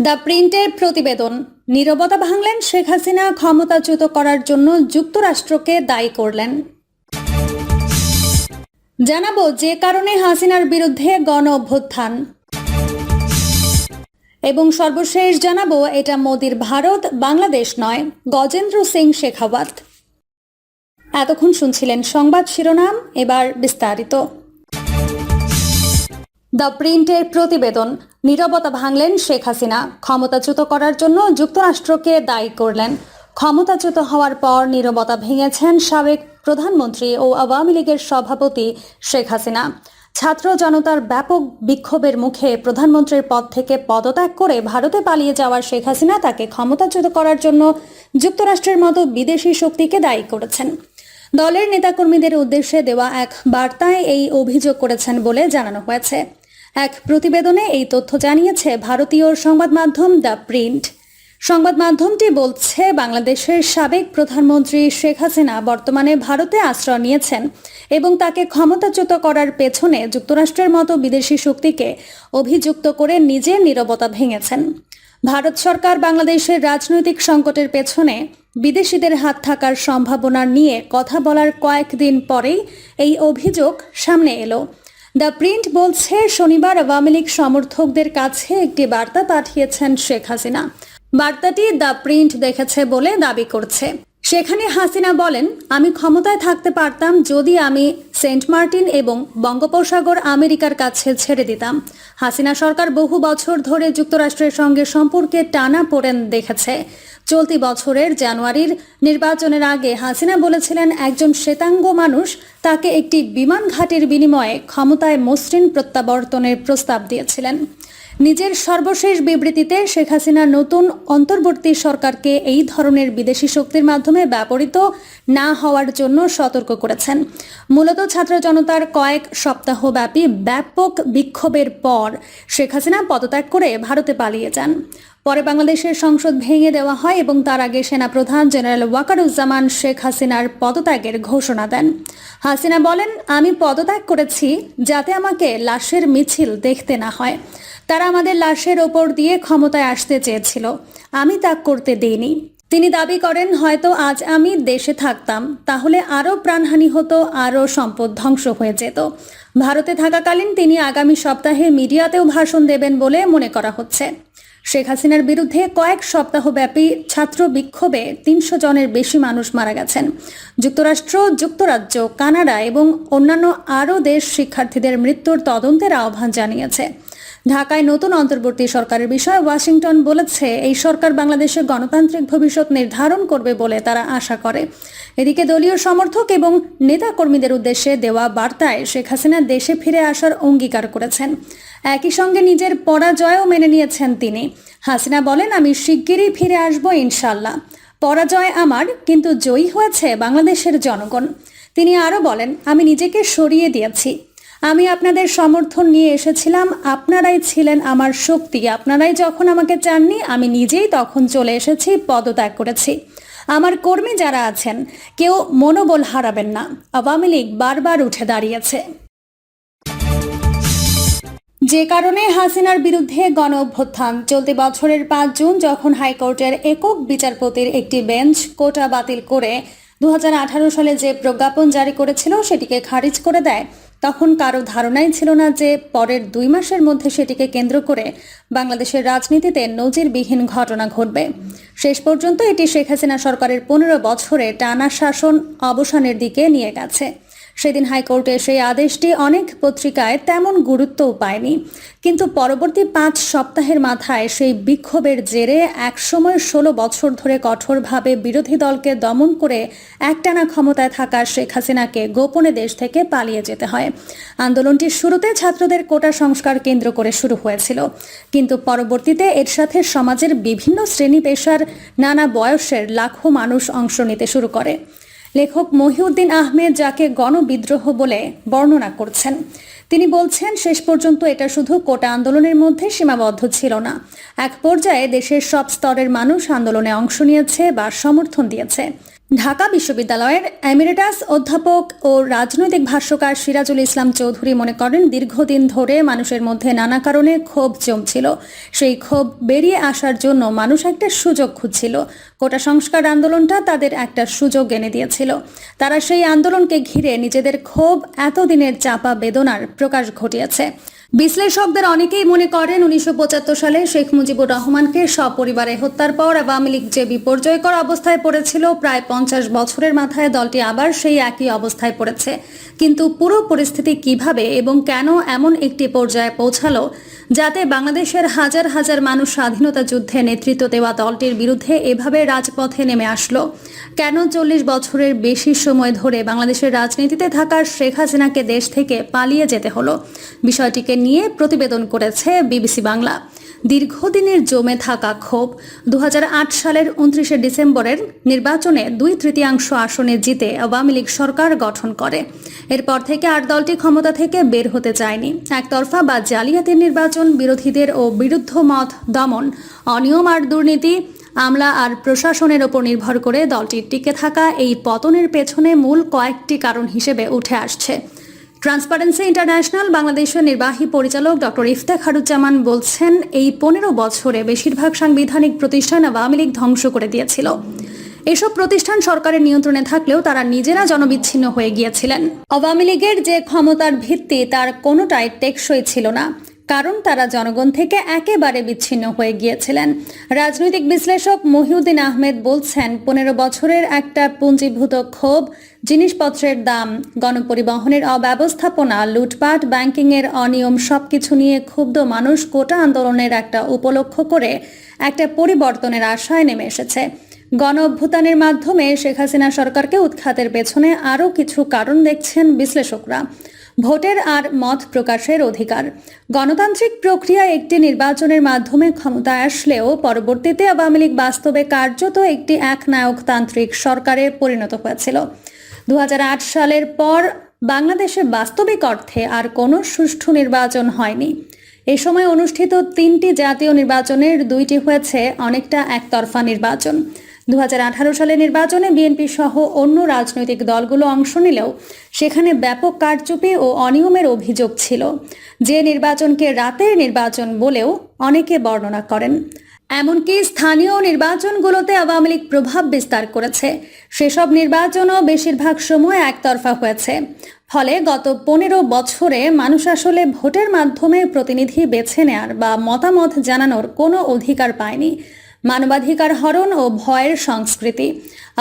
The প্রিন্টের প্রতিবেদন। নীরবতা ভাঙলেন শেখ হাসিনা, ক্ষমতাচ্যুত করার জন্য যুক্তরাষ্ট্রকে দায়ী করলেন। জানাব যে কারণে হাসিনার বিরুদ্ধে গণ অভ্যুত্থান। এবং সর্বশেষ জানাব, এটা মোদির ভারত, বাংলাদেশ নয়, গজেন্দ্র সিং শেখাওয়াত। এতক্ষণ শুনছিলেন সংবাদ শিরোনাম, এবার বিস্তারিত। দ্য প্রিন্টের প্রতিবেদন, নীরবতা ভাঙলেন শেখ হাসিনা, ক্ষমতাচ্যুত করার জন্য যুক্তরাষ্ট্রকে দায়ী করলেন। ক্ষমতাচ্যুত হওয়ার পর নীরবতা ভেঙেছেন সাবেক প্রধানমন্ত্রী ও আওয়ামী লীগের সভাপতি শেখ হাসিনা। ছাত্র জনতার ব্যাপক বিক্ষোভের মুখে প্রধানমন্ত্রীর পদ থেকে পদত্যাগ করে ভারতে পালিয়ে যাওয়ার শেখ হাসিনা তাকে ক্ষমতাচ্যুত করার জন্য যুক্তরাষ্ট্রের মতো বিদেশি শক্তিকে দায়ী করেছেন। দলের নেতাকর্মীদের উদ্দেশ্যে দেওয়া এক বার্তায় এই অভিযোগ করেছেন বলে জানানো হয়েছে। এক প্রতিবেদনে এই তথ্য জানিয়েছে ভারতীয় সংবাদ মাধ্যম দ্য প্রিন্ট। সংবাদ মাধ্যমটি বলছে, বাংলাদেশের সাবেক প্রধানমন্ত্রী শেখ হাসিনা বর্তমানে ভারতে আশ্রয় নিয়েছেন এবং তাকে ক্ষমতাচ্যুত করার পেছনে যুক্তরাষ্ট্রের মতো বিদেশি শক্তিকে অভিযুক্ত করে নিজের নীরবতা ভেঙেছেন। ভারত সরকার বাংলাদেশের রাজনৈতিক সংকটের পেছনে বিদেশিদের হাত থাকার সম্ভাবনা নিয়ে কথা বলার কয়েকদিন পরেই এই অভিযোগ সামনে এলো। দ্য প্রিন্ট বলছে, শনিবার আওয়ামী লীগ সমর্থকদের কাছে একটি বার্তা পাঠিয়েছেন শেখ হাসিনা। বার্তাটি দ্য প্রিন্ট দেখেছে বলে দাবি করছে। সেখানে হাসিনা বলেন, আমি ক্ষমতায় থাকতে পারতাম যদি আমি সেন্ট মার্টিন এবং বঙ্গোপসাগর আমেরিকার কাছে ছেড়ে দিতাম। হাসিনা সরকার বহু বছর ধরে যুক্তরাষ্ট্রের সঙ্গে সম্পর্কে টানা পড়েন দেখেছে। চলতি বছরের জানুয়ারির নির্বাচনের আগে হাসিনা বলেছিলেন, একজন শ্বেতাঙ্গ মানুষ তাকে একটি বিমান ঘাটের বিনিময়ে ক্ষমতায় মসৃণ প্রত্যাবর্তনের প্রস্তাব দিয়েছিলেন। নিজের সর্বশেষ বিবৃতিতে শেখ হাসিনা নতুন অন্তর্বর্তী সরকারকে এই ধরনের বিদেশি শক্তির মাধ্যমে ব্যবহৃত না হওয়ার জন্য সতর্ক করেছেন। মূলত ছাত্র জনতার কয়েক সপ্তাহব্যাপী ব্যাপক বিক্ষোভের পর শেখ হাসিনা পদত্যাগ করে ভারতে পালিয়ে যান। পরে বাংলাদেশের সংসদ ভেঙে দেওয়া হয় এবং তার আগে সেনাপ্রধান জেনারেল ওয়াকারুজ্জামান শেখ হাসিনার পদত্যাগের ঘোষণা দেন। হাসিনা বলেন, আমি পদত্যাগ করেছি যাতে আমাকে লাশের মিছিল দেখতে না হয়। তারা আমাদের লাশের ওপর দিয়ে ক্ষমতায় আসতে চেয়েছিল। আমি তা করতে দিইনি। তিনি দাবি করেন, হয়তো আজ আমি দেশে থাকতাম, তাহলে আরও প্রাণহানি হতো, আরও সম্পদ ধ্বংস হয়ে যেত। ভারতে থাকাকালীন তিনি আগামী সপ্তাহে মিডিয়াতেও ভাষণ দেবেন বলে মনে করা হচ্ছে। শেখ হাসিনার বিরুদ্ধে কয়েক সপ্তাহব্যাপী ছাত্র বিক্ষোভে তিনশো জনের বেশি মানুষ মারা গেছেন। যুক্তরাষ্ট্র, যুক্তরাজ্য, কানাডা এবং অন্যান্য আরও দেশ শিক্ষার্থীদের মৃত্যুর তদন্তের আহ্বান জানিয়েছে। ঢাকায় নতুন অন্তর্বর্তী সরকারের বিষয়ে ওয়াশিংটন বলেছে, এই সরকার বাংলাদেশের গণতান্ত্রিক ভবিষ্যৎ নির্ধারণ করবে বলে তারা আশা করে। এদিকে দলীয় সমর্থক এবং নেতাকর্মীদের উদ্দেশ্যে দেওয়া বার্তায় শেখ হাসিনা দেশে ফিরে আসার অঙ্গীকার করেছেন। একই সঙ্গে নিজের পরাজয়ও মেনে নিয়েছেন তিনি। হাসিনা বলেন, আমি শিগগিরই ফিরে আসব ইনশাল্লাহ পরাজয় আমার, কিন্তু জয়ী হয়েছে বাংলাদেশের জনগণ। তিনি আরও বলেন, আমি নিজেকে সরিয়ে দিয়েছি। আমি আপনাদের সমর্থন নিয়ে এসেছিলাম। আপনারাই ছিলেন আমার শক্তি। আপনারাই যখন আমাকে চাননি, আমি নিজেই তখন চলে এসেছি, পদত্যাগ করেছি। আমার কর্মী যারা আছেন, কেউ মনোবল হারাবেন না। আওয়ামী লীগ বারবার উঠে দাঁড়িয়েছে। যে কারণে হাসিনার বিরুদ্ধে গণ অভ্যুত্থান চলতি বছরের পাঁচ জুন, যখন হাইকোর্টের একক বিচারপতির একটি বেঞ্চ কোটা বাতিল করে দু হাজার আঠারো সালে যে প্রজ্ঞাপন জারি করেছিল, সেটিকে খারিজ করে দেয়। তখন কারও ধারণাই ছিল না যে পরের দুই মাসের মধ্যে সেটিকে কেন্দ্র করে বাংলাদেশের রাজনীতিতে নজিরবিহীন ঘটনা ঘটবে। শেষ পর্যন্ত এটি শেখ হাসিনা সরকারের পনেরো বছরে টানা শাসন অবসানের দিকে নিয়ে গেছে। সেদিন হাইকোর্টের সেই আদেশটি অনেক পত্রিকায় তেমন গুরুত্বও পায়নি। কিন্তু পরবর্তী পাঁচ সপ্তাহের মাথায় সেই বিক্ষোভের জেরে একসময় ষোলো বছর ধরে কঠোরভাবে বিরোধী দলকে দমন করে একটানা ক্ষমতায় থাকা শেখ হাসিনাকে গোপনে দেশ থেকে পালিয়ে যেতে হয়। আন্দোলনটির শুরুতে ছাত্রদের কোটা সংস্কার কেন্দ্র করে শুরু হয়েছিল। কিন্তু পরবর্তীতে এর সাথে সমাজের বিভিন্ন শ্রেণি পেশার নানা বয়সের লাখো মানুষ অংশ নিতে শুরু করে। লেখক মহিউদ্দিন আহমেদ যাকে গণবিদ্রোহ বলে বর্ণনা করছেন। তিনি বলছেন, শেষ পর্যন্ত এটা শুধু কোটা আন্দোলনের মধ্যে সীমাবদ্ধ ছিল না। এক পর্যায়ে দেশের সব স্তরের মানুষ আন্দোলনে অংশ নিয়েছে বা সমর্থন দিয়েছে। ঢাকা বিশ্ববিদ্যালয়ের এমিরেটাস অধ্যাপক ও রাজনৈতিক ভাষ্যকার সিরাজুল ইসলাম চৌধুরী মনে করেন, দীর্ঘদিন ধরে মানুষের মধ্যে নানা কারণে ক্ষোভ জমছিল। সেই ক্ষোভ বেরিয়ে আসার জন্য মানুষ একটা সুযোগ খুঁজছিল। কোটা সংস্কার আন্দোলনটা তাদের একটা সুযোগ এনে দিয়েছিল। তারা সেই আন্দোলনকে ঘিরে নিজেদের ক্ষোভ এতদিনের চাপা বেদনার প্রকাশ ঘটিয়েছে। বিশ্লেষকদের অনেকেই মনে করেন উনিশশো পঁচাত্তর সালে শেখ মুজিবুর রহমানকে সপরিবারে হত্যার পর আওয়ামী লীগ যে বিপর্যয়কর অবস্থায় পড়েছিল, প্রায় পঞ্চাশ বছরের মাথায় দলটি আবার সেই একই অবস্থায় পড়েছে। কিন্তু পুরো পরিস্থিতি কীভাবে এবং কেন এমন একটি পর্যায়ে পৌঁছালো যাতে বাংলাদেশের হাজার হাজার মানুষ স্বাধীনতা যুদ্ধে নেতৃত্ব দেওয়া দলটির বিরুদ্ধে এভাবে রাজপথে নেমে আসলো। কেন চল্লিশ বছরের বেশি সময় ধরে বাংলাদেশের রাজনীতিতে থাকার শেখ হাসিনাকে দেশ থেকে পালিয়ে যেতে হলো? বিষয়টিকে নিয়ে প্রতিবেদন করেছে বিবিসি বাংলা। দীর্ঘদিনের জমে থাকা ক্ষোভ দু হাজার আট সালের উনত্রিশে ডিসেম্বরের নির্বাচনে দুই তৃতীয়াংশ আসনে জিতে আওয়ামী লীগ সরকার গঠন করে। এরপর থেকে আর দলটি ক্ষমতা থেকে বের হতে চায়নি। একতরফা বা জালিয়াতির নির্বাচন, বিরোধীদের ও বিরুদ্ধ মত দমন, অনিয়ম আর দুর্নীতি, আমলা আর প্রশাসনের ওপর নির্ভর করে দলটির টিকে থাকা এই পতনের পেছনে মূল কয়েকটি কারণ হিসেবে উঠে আসছে। ট্রান্সপারেন্সি ইন্টারন্যাশনাল বাংলাদেশের নির্বাহী পরিচালক ডক্টর ইফতেখারুজ্জামান বলছেন, এই পনেরো বছরে বেশিরভাগ সাংবিধানিক প্রতিষ্ঠান আওয়ামী লীগ ধ্বংস করে দিয়েছিল। এসব প্রতিষ্ঠান সরকারের নিয়ন্ত্রণে থাকলেও তারা নিজেরা জনবিচ্ছিন্ন হয়ে গিয়েছিলেন। আওয়ামী লীগের যে ক্ষমতার ভিত্তি, তার কোনোটাই টেকসই ছিল না। কারণ তারা জনগণ থেকে একেবারে বিচ্ছিন্ন হয়ে গিয়েছিলেন। রাজনৈতিক বিশ্লেষক মহিউদ্দিন আহমেদ বলছেন, পনেরো বছরের একটা পুঞ্জীভূত ক্ষোভ, জিনিসপত্রের দাম, গণপরিবহনের অব্যবস্থাপনা, লুটপাট, ব্যাংকিংয়ের অনিয়ম সবকিছু নিয়ে ক্ষুব্ধ মানুষ কোটা আন্দোলনের একটা উপলক্ষ করে একটা পরিবর্তনের আশায় নেমে এসেছে। গণ অভ্যুত্থানের মাধ্যমে শেখ হাসিনা সরকারকে উৎখাতের পেছনে আরও কিছু কারণ দেখছেন বিশ্লেষকরা। ভোটের আর মত প্রকাশের অধিকার। গণতান্ত্রিক প্রক্রিয়া একটি নির্বাচনের মাধ্যমে ক্ষমতায় আসলেও পরবর্তীতে আওয়ামী লীগ বাস্তবে কার্যত একটি একনায়কতান্ত্রিক সরকারে পরিণত হয়েছিল। দু হাজার আট সালের পর বাংলাদেশে বাস্তবিক অর্থে আর কোনো সুষ্ঠু নির্বাচন হয়নি। এ সময় অনুষ্ঠিত তিনটি জাতীয় নির্বাচনের দুইটি হয়েছে অনেকটা একতরফা নির্বাচন। দুহাজার আঠারো সালে নির্বাচনে বিএনপি সহ অন্য রাজনৈতিক দলগুলো অংশ নিলেও সেখানে ব্যাপক কারচুপি ও অনিয়মের অভিযোগ ছিল। যে নির্বাচনকে রাতের নির্বাচন বলেও অনেকে বর্ণনা করেন। এমনকি স্থানীয় নির্বাচনগুলোতে আওয়ামী লীগ প্রভাব বিস্তার করেছে। সেসব নির্বাচনও বেশিরভাগ সময় একতরফা হয়েছে। ফলে গত পনেরো বছরে মানুষ আসলে ভোটের মাধ্যমে প্রতিনিধি বেছে নেয়ার বা মতামত জানানোর কোনো অধিকার পায়নি। মানবাধিকার হরণ ও ভয়ের সংস্কৃতি।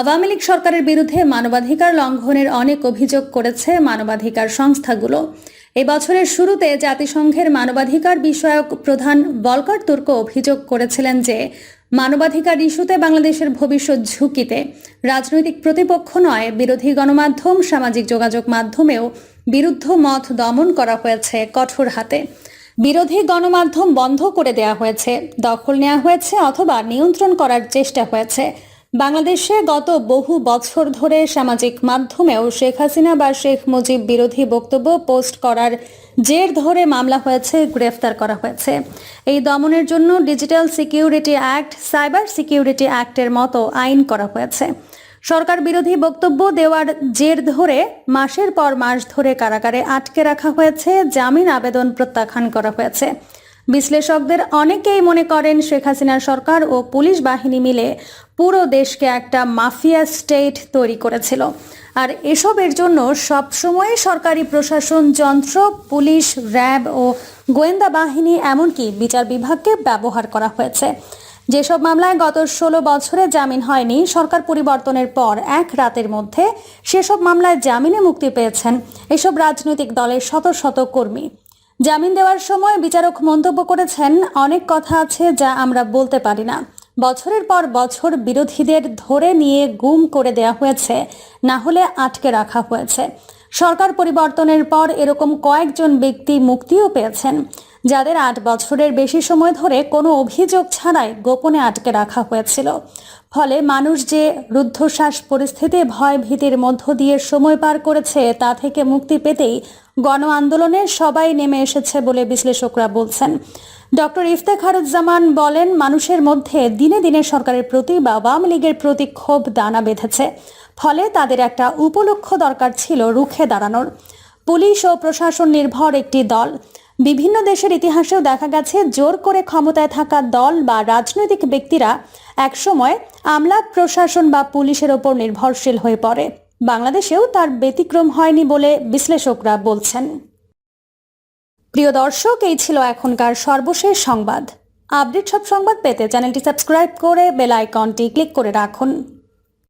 আওয়ামী লীগ সরকারের বিরুদ্ধে মানবাধিকার লঙ্ঘনের অনেক অভিযোগ করেছে মানবাধিকার সংস্থাগুলো। এই বছরের শুরুতে জাতিসংঘের মানবাধিকার বিষয়ক প্রধান বলকার তুর্ক অভিযোগ করেছিলেন যে, মানবাধিকার ইস্যুতে বাংলাদেশের ভবিষ্যৎ ঝুঁকিতে। রাজনৈতিক প্রতিপক্ষ নয়, বিরোধী গণমাধ্যম, সামাজিক যোগাযোগ মাধ্যমেও বিরুদ্ধ মত দমন করা হয়েছে কঠোর হাতে। বিরোধী গণমাধ্যম বন্ধ করে দেওয়া হয়েছে, দখল নেওয়া হয়েছে অথবা নিয়ন্ত্রণ করার চেষ্টা হয়েছে। বাংলাদেশে গত বহু বছর ধরে সামাজিক মাধ্যমেও শেখ হাসিনা বা শেখ মুজিব বিরোধী বক্তব্য পোস্ট করার জের ধরে মামলা হয়েছে, গ্রেফতার করা হয়েছে। এই দমনের জন্য digital security act, cyber security অ্যাক্টের মতো আইন করা হয়েছে। সরকার বিরোধী বক্তব্য দেওয়ার জের ধরে মাসের পর মাস ধরে কারাগারে আটকে রাখা হয়েছে, জামিন আবেদন প্রত্যাখ্যান করা হয়েছে। বিশ্লেষকদের অনেকেই মনে করেন শেখ হাসিনার সরকার ও পুলিশ বাহিনী মিলে পুরো দেশকে একটা মাফিয়া স্টেট তৈরি করেছিল। আর এসবের জন্য সবসময় সরকারি প্রশাসন, যন্ত্র, পুলিশ, র্যাব ও গোয়েন্দা বাহিনী, এমনকি বিচার বিভাগকে ব্যবহার করা হয়েছে। যেসব মামলায় গত ষোলো বছরে জামিন হয়নি, সরকার পরিবর্তনের পর এক রাতের মধ্যে সেসব মামলায় জামিনে মুক্তি পেয়েছেন এসব রাজনৈতিক দলের শত শত কর্মী। জামিন দেওয়ার সময় বিচারক মন্তব্য করেছেন, অনেক কথা আছে যা আমরা বলতে পারি না। বছরের পর বছর বিরোধীদের ধরে নিয়ে গুম করে দেয়া হয়েছে, না হলে আটকে রাখা হয়েছে। সরকার পরিবর্তনের পর এরকম কয়েকজন ব্যক্তি মুক্তিও পেয়েছেন। যাদের আট বছরের বেশি সময় ধরে কোনো অভিযোগ ছাড়াই গোপনে আটকে রাখা হয়েছিল। ফলে মানুষ যে রুদ্ধশ্বাস পরিস্থিতি, ভয় ভীতির মধ্য দিয়ে সময় পার করেছে, তা থেকে মুক্তি পেতেই গণ আন্দোলনে সবাই নেমে এসেছে বলে বিশ্লেষকরা বলছেন। ডক্টর ইফতেখারুজ্জামান বলেন, মানুষের মধ্যে দিনে দিনে সরকারের প্রতি বা আওয়ামী লীগের প্রতি ক্ষোভ দানা বেঁধেছে। ফলে তাদের একটা উপলক্ষ দরকার ছিল রুখে দাঁড়ানোর। পুলিশ ও প্রশাসন নির্ভর একটি দল। বিভিন্ন দেশের ইতিহাসেও দেখা গেছে জোর করে ক্ষমতায় থাকা দল বা রাজনৈতিক ব্যক্তিরা একসময় আমলা প্রশাসন বা পুলিশের ওপর নির্ভরশীল হয়ে পড়ে। বাংলাদেশেও তার ব্যতিক্রম হয়নি বলে বিশ্লেষকরা বলছেন। প্রিয় দর্শক, এই ছিল এখনকার সর্বশেষ সংবাদ। আপডেট সব সংবাদ পেতে চ্যানেলটি সাবস্ক্রাইব করে বেল আইকনটি ক্লিক করে রাখুন।